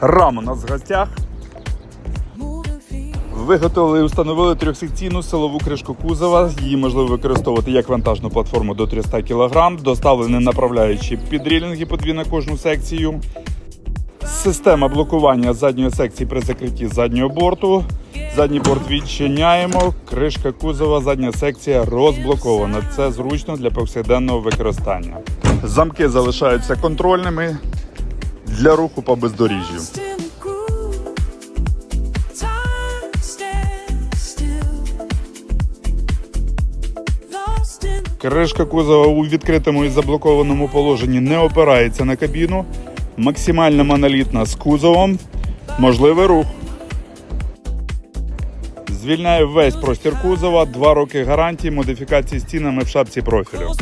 Рам у нас в гостях. Виготовили і установили трьохсекційну силову кришку кузова. Її можливо використовувати як вантажну платформу до 300 кг. Доставлені направляючі підрілінги по на кожну секцію. Система блокування задньої секції при закритті заднього борту. Задній борт відчиняємо, кришка кузова, задня секція розблокована. Це зручно для повсякденного використання. Замки залишаються контрольними для руху по бездоріжжю. Кришка кузова у відкритому і заблокованому положенні не опирається на кабіну. Максимально монолітна з кузовом. Можливий рух. Звільняє весь простір кузова, 2 роки гарантії, модифікації стінами в шапці профілю.